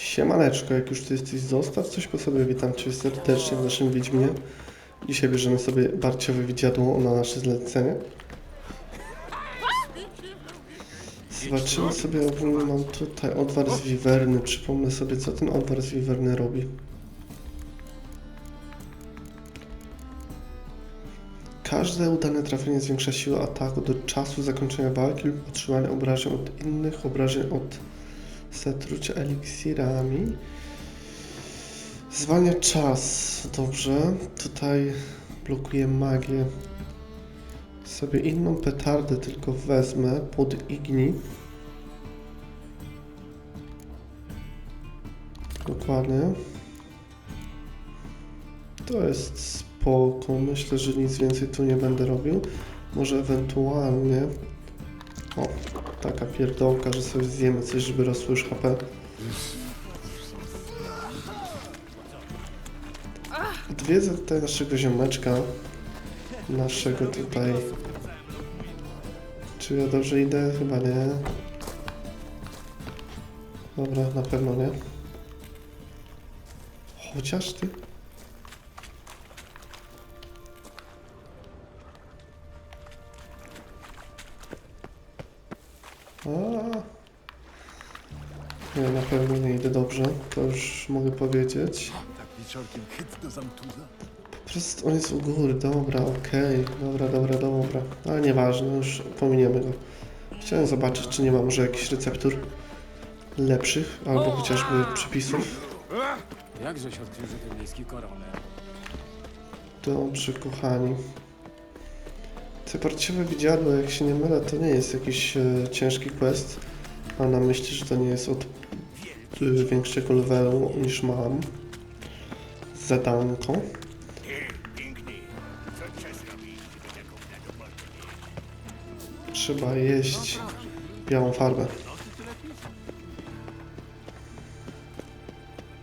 Siemaneczko, jak już ty jesteś, zostaw coś po sobie. Witam cię serdecznie w naszym Wiedźminie. Dzisiaj bierzemy sobie barciowe widziadło na nasze zlecenie. Zobaczymy sobie, ogólnie mam tutaj odwar z wiwerny. Przypomnę sobie, co ten odwar z wiwerny robi. Każde udane trafienie zwiększa siłę ataku do czasu zakończenia walki lub otrzymania obrażeń od innych, obrażeń od zatrucia eliksirami. Zwalnia czas. Dobrze. Tutaj blokuje magię. Sobie inną petardę tylko wezmę pod igni. Dokładnie. To jest spoko. Myślę, że nic więcej tu nie będę robił. Może ewentualnie... O, taka pierdolka, że sobie zjemy coś, żeby rosło już HP. Odwiedzę tutaj naszego ziomeczka. Naszego tutaj... Czy ja dobrze idę? Chyba nie. Dobra, na pewno nie. Chociaż ty... Nie, na pewno nie idę dobrze, to już mogę powiedzieć. Tak wieczorkiem chyt do zamtuza? Po prostu on jest u góry, dobra, okej, dobra, dobra, dobra. Ale nieważne, już pominiemy go. Chciałem zobaczyć, czy nie ma może jakichś receptur lepszych, albo chociażby przypisów. Jakżeś odkrył, że to miejski koroner? Dobrze, kochani. Te parciowe widziadło, jak się nie mylę, to nie jest jakiś e, ciężki quest. Mam na myśli, że to nie jest od większego levelu niż mam. Zadanko. Trzeba jeść białą farbę.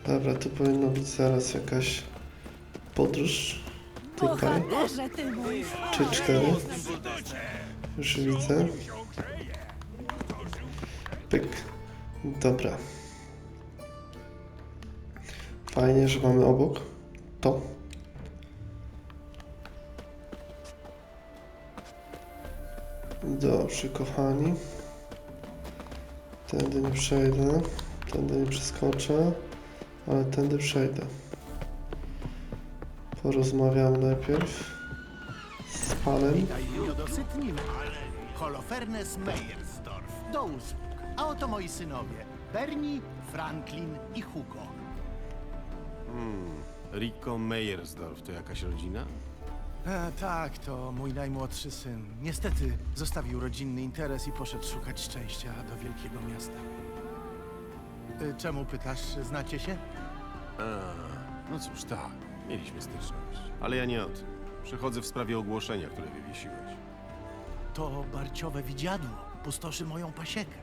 Dobra, tu powinno być zaraz jakaś podróż. Tutaj. Czy cztery? Już widzę. Pyk. Dobra. Fajnie, że mamy obok to. Dobrze, kochani. Tędy nie przejdę. Tędy nie przeskoczę. Ale tędy przejdę. Porozmawiamy najpierw z panem. Holofernes Meyersdorf. Do usług. A oto moi synowie. Bernie, Franklin i Hugo. Rico Meyersdorf to jakaś rodzina? E, tak, to mój najmłodszy syn. Niestety zostawił rodzinny interes i poszedł szukać szczęścia do wielkiego miasta. E, czemu pytasz, znacie się? A, no cóż, tak, mieliśmy styczność. Ale ja nie o tym. Przychodzę w sprawie ogłoszenia, które wywiesiłeś. To barciowe widziadło. Pustoszy moją pasiekę.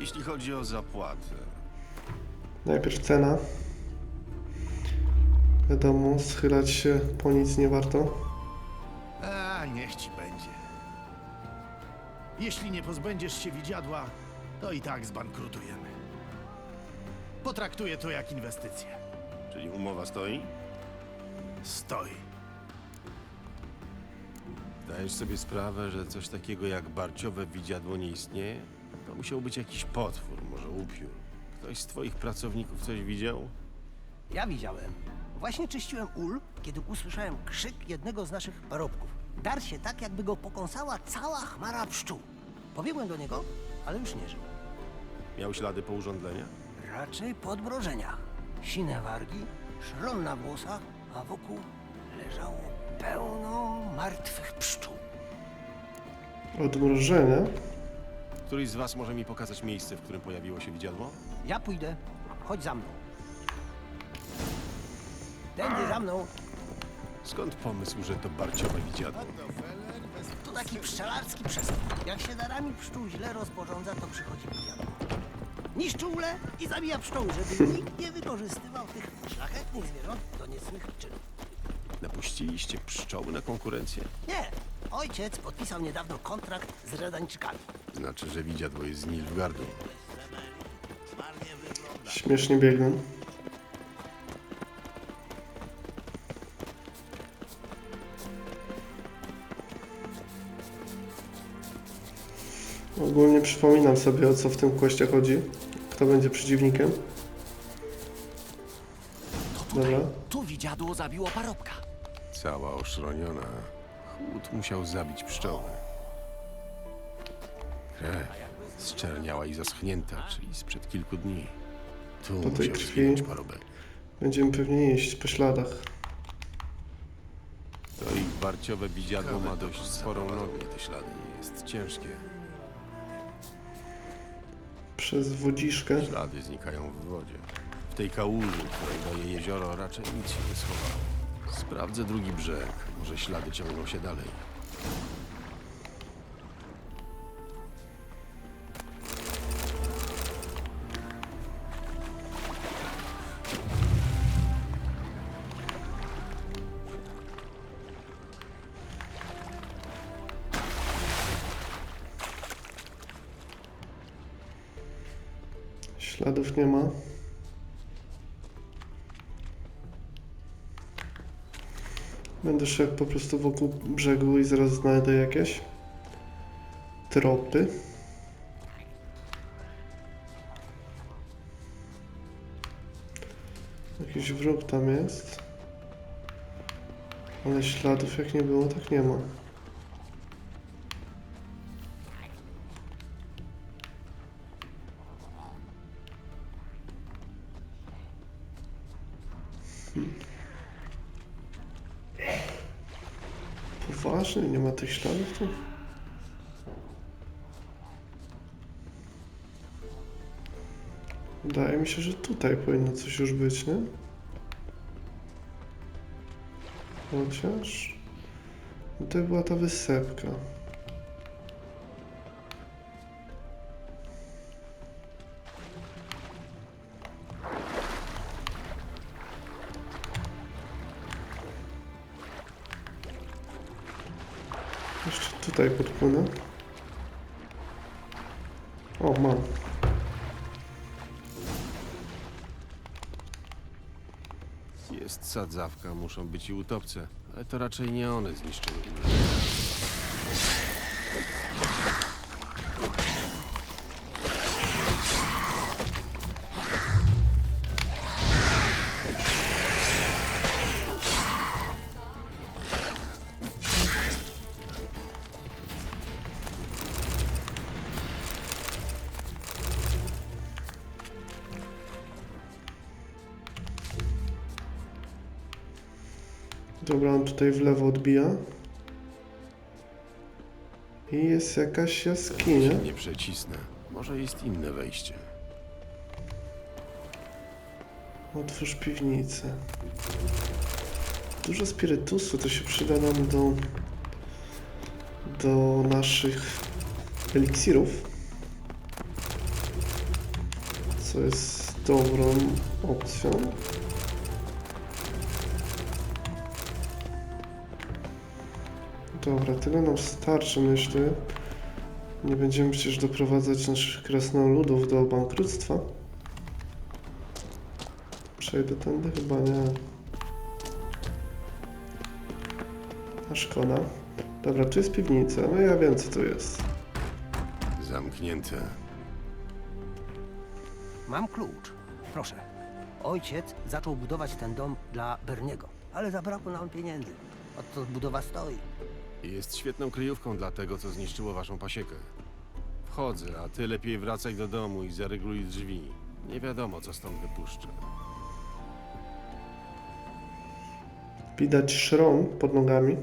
Jeśli chodzi o zapłatę, Najpierw cena. Wiadomo, schylać się po nic nie warto. A, niech ci będzie. Jeśli nie pozbędziesz się widziadła, to i tak zbankrutujemy. Potraktuję to jak inwestycję. czyli umowa stoi? Stoi. Zdajesz sobie sprawę, że coś takiego jak barciowe widziadło nie istnieje? To musiał być jakiś potwór, może upiór. Ktoś z twoich pracowników coś widział? Ja widziałem. Właśnie czyściłem ul, kiedy usłyszałem krzyk jednego z naszych parobków. Darł się tak, jakby go pokąsała cała chmara pszczół. Pobiegłem do niego, ale już nie żył. Miał ślady po urządzeniach? Raczej po odmrożeniach. Sine wargi, szron na włosach, a wokół leżało pełno martwych pszczół. Odmrożenia. Któryś z was może mi pokazać miejsce, w którym pojawiło się widziadło? Ja pójdę. Chodź za mną. Tędy za mną. Skąd pomysł, że to barciowe widziadło? To taki pszczelarski przestęp. Jak się darami pszczół źle rozporządza, to przychodzi widziadło. Niszczy ule i zabija pszczoły, żeby nikt nie wykorzystywał tych szlachetnych zwierząt do niecnych czynów. Napuściliście pszczoły na konkurencję? Nie, ojciec podpisał niedawno kontrakt z Redańczykami. Znaczy, że widziadło jest z Nilfgaardu. Śmiesznie biegną. Ogólnie przypominam sobie o co w tym kwestii chodzi. Kto będzie przeciwnikiem. Dobra. Tu widziadło zabiło parobka. Cała oszroniona. Chłód musiał zabić pszczoły. Krew zczerniała i zaschnięta, czyli sprzed kilku dni. Tu Po tej musiał krwi. parobek. Będziemy pewnie iść po śladach. To ich barciowe widziadło ma dość sporą nogę. Te ślady jest ciężkie. Przez wodziszkę. Ślady znikają w wodzie. W tej kałuży, której daje jezioro, raczej nic się nie schowało. Sprawdzę drugi brzeg. Może ślady ciągną się dalej. Ma. Będę szedł po prostu wokół brzegu i zaraz znajdę jakieś tropy. Jakiś wróg tam jest. Ale śladów jak nie było, tak nie ma. Poważnie? Nie ma tych śladów tu? Wydaje mi się, że tutaj powinno coś już być, nie? Chociaż... Tutaj była ta wysepka. Tutaj podpłynę. O, mam. Jest sadzawka, muszą być i utopce. Ale to raczej nie one zniszczyły Dobra, on tutaj w lewo odbija. I jest jakaś jaskinia. się nie przecisnę. Może jest inne wejście. Otwórz piwnicę. Dużo spirytusu, to się przyda nam do, do naszych eliksirów. Co jest dobrą opcją. Dobra, tyle nam starczy, myślę. Nie będziemy przecież doprowadzać naszych krasnoludów do bankructwa. Przejdę tędy? Chyba nie. A szkoda. Dobra, tu jest piwnica. No ja wiem co tu jest. Zamknięte. Mam klucz. Proszę. Ojciec zaczął budować ten dom dla Berniego, ale zabrakło nam pieniędzy. Oto budowa stoi. Jest świetną kryjówką dla tego, co zniszczyło waszą pasiekę. Wchodzę, a ty lepiej wracaj do domu i zarygluj drzwi. Nie wiadomo, co stąd wypuszczę. Widać szron pod nogami.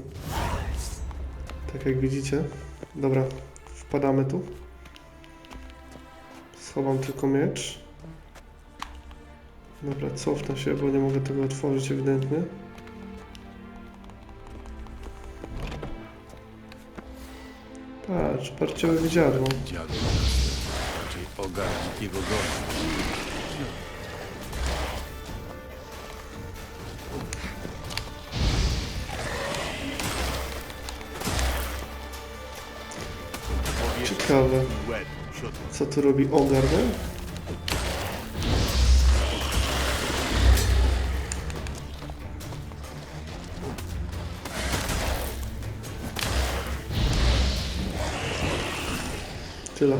Tak jak widzicie. Dobra, wpadamy tu. Schowam tylko miecz. Dobra, cofnę się, bo nie mogę tego otworzyć ewidentnie. Patrz, parciowe widziadło. Dziadu raczej. Ciekawe. Co tu robi ogar, nie? Tyle.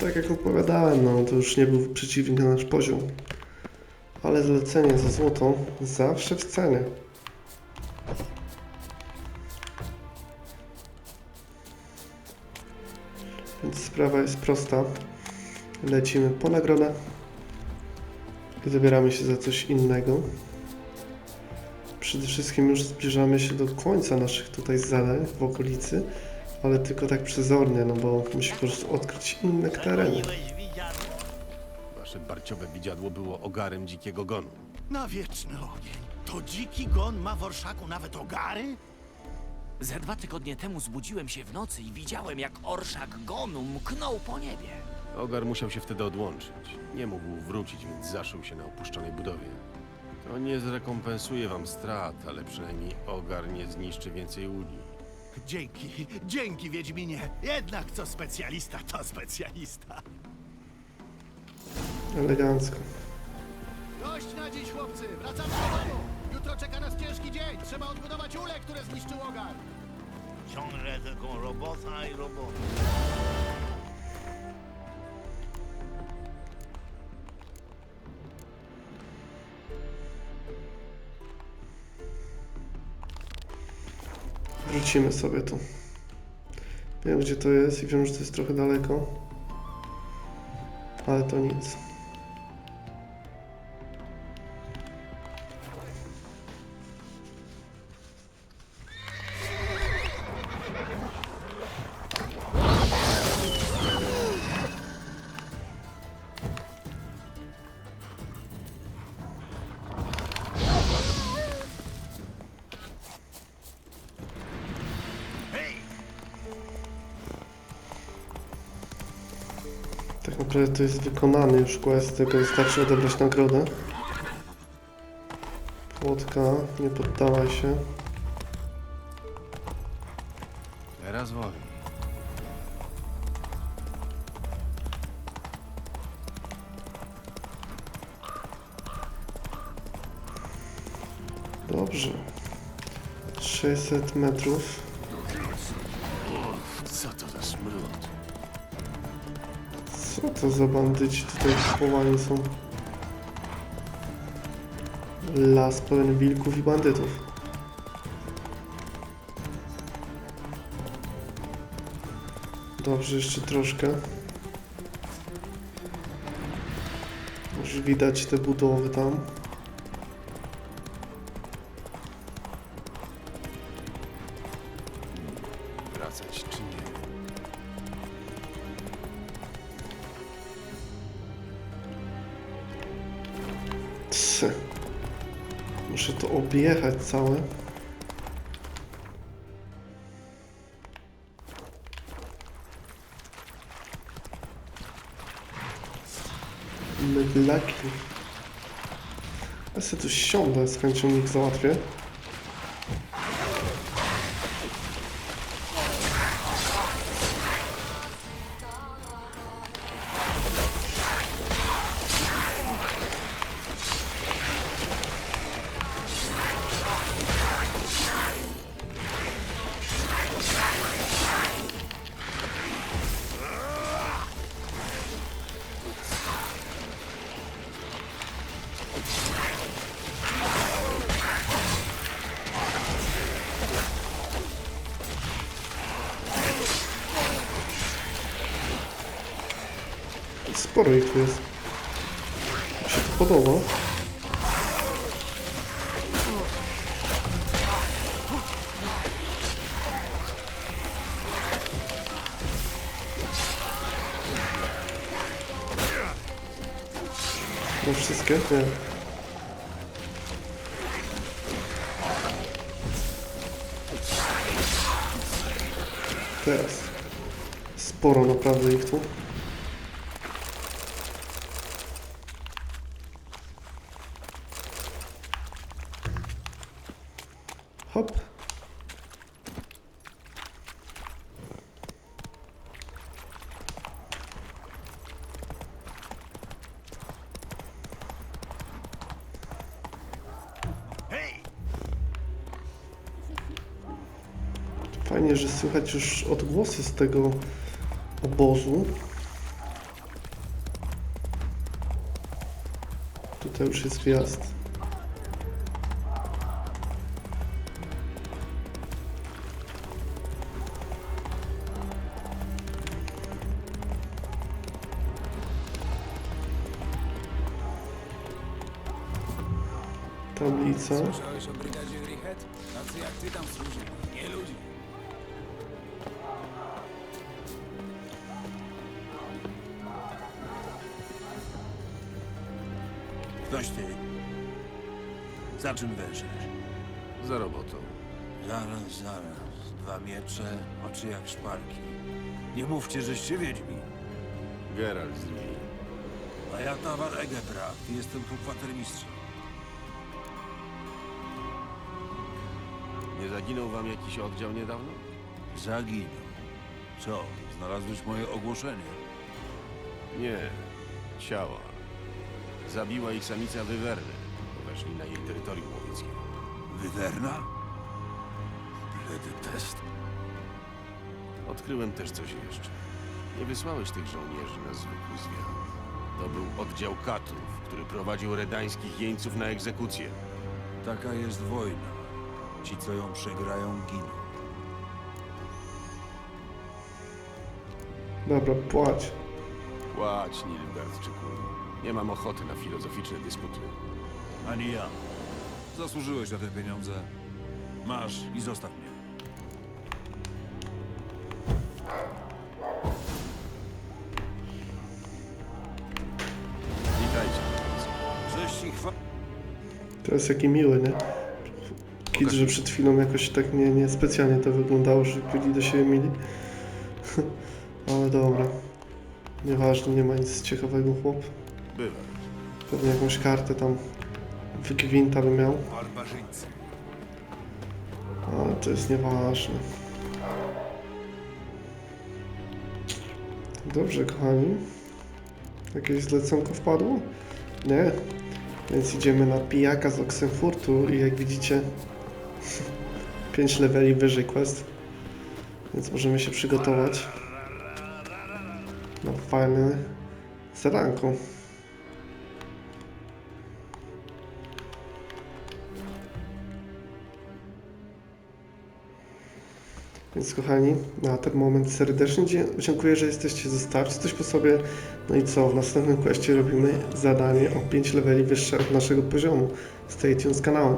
Tak jak opowiadałem, no to już nie był przeciwnik na nasz poziom. Ale zlecenie za złoto zawsze w cenie. Więc sprawa jest prosta. Lecimy po nagrodę zabieramy się za coś innego. Przede wszystkim już zbliżamy się do końca naszych tutaj zadań w okolicy, ale tylko tak przezornie, no bo musimy po prostu odkryć inne tereny. Wasze barciowe widziadło było ogarem dzikiego gonu. Na wieczny ogień. To dziki gon ma w orszaku nawet ogary? Ze dwa tygodnie temu zbudziłem się w nocy i widziałem, jak orszak gonu mknął po niebie. Ogar musiał się wtedy odłączyć. Nie mógł wrócić, więc zaszył się na opuszczonej budowie. To nie zrekompensuje wam strat, ale przynajmniej Ogar nie zniszczy więcej łudzi. Dzięki, dzięki Wiedźminie. Jednak co specjalista, to specjalista. Elegancko. Dość na dziś, chłopcy. Wracamy do domu. Jutro czeka nas ciężki dzień. Trzeba odbudować ule, które zniszczył ogar. Ciągle tylko robota i robota. Wrócimy sobie tu. Wiem gdzie to jest i wiem, że to jest trochę daleko. Ale to nic. Naprawdę to jest wykonany już quest, tylko wystarczy odebrać nagrodę. Płotka, nie poddawaj się. Teraz wolniej. Dobrze. 600 metrów. Co za bandyci tutaj schowani są? Las pełen wilków i bandytów. Dobrze, jeszcze troszkę. Już widać te budowy tam. Objechać całe. Mydlaki. Ja sobie tu siądę, z chęcią załatwię. Sporo ich tu jest. Mi się to podoba. No wszystkie? Nie. Teraz. Sporo naprawdę ich tu. Słychać już odgłosy z tego obozu. Tutaj już jest wjazd. Tablica. Słyszałeś o brygadzie Grihet? Tacy jak ty tam służyli, nie ludzi. Za czym wężysz? Za robotą. Zaraz, zaraz. Dwa miecze, oczy jak szparki. Nie mówcie, żeście wiedźmi. Geralt z Rivii. A ja Tawar Egebracht i jestem tu kwatermistrzem. Nie zaginął wam jakiś oddział niedawno? Zaginął. Co, znalazłeś moje ogłoszenie? Nie. Ciała. Zabiła ich samica Wywerny. Weszli na jej terytorium łowieckie. Wywerna? Bledy test. Odkryłem też coś jeszcze. Nie wysłałeś tych żołnierzy na zwykły zwiat. To był oddział katów, który prowadził redańskich jeńców na egzekucję. Taka jest wojna. Ci, co ją przegrają, giną. Dobra, płać. Płać, Nilfgaardczyku. Nie mam ochoty na filozoficzne dysputy. Ani ja. Zasłużyłeś na te pieniądze. Masz i zostaw mnie. Witajcie. Cześć i chwa... To jest jaki miły, nie? Kit, że przed chwilą jakoś tak nie, nie specjalnie to wyglądało, że byli do siebie mili. Ale dobra. Nieważne, nie ma nic ciekawego chłop. Bywa. Pewnie jakąś kartę tam wygwinta by miał. Ale to jest nieważne. Dobrze, kochani. Jakieś zleconko wpadło? Nie. Więc idziemy na pijaka z Oxenfurtu i jak widzicie 5 leveli wyżej quest. Więc możemy się przygotować na fajne zaranko. Więc kochani, na ten moment serdecznie dziękuję, że jesteście. Zostawcie coś po sobie. No i co? W następnym questie robimy zadanie o 5 leveli wyższe od naszego poziomu. Stay tuned z kanałem.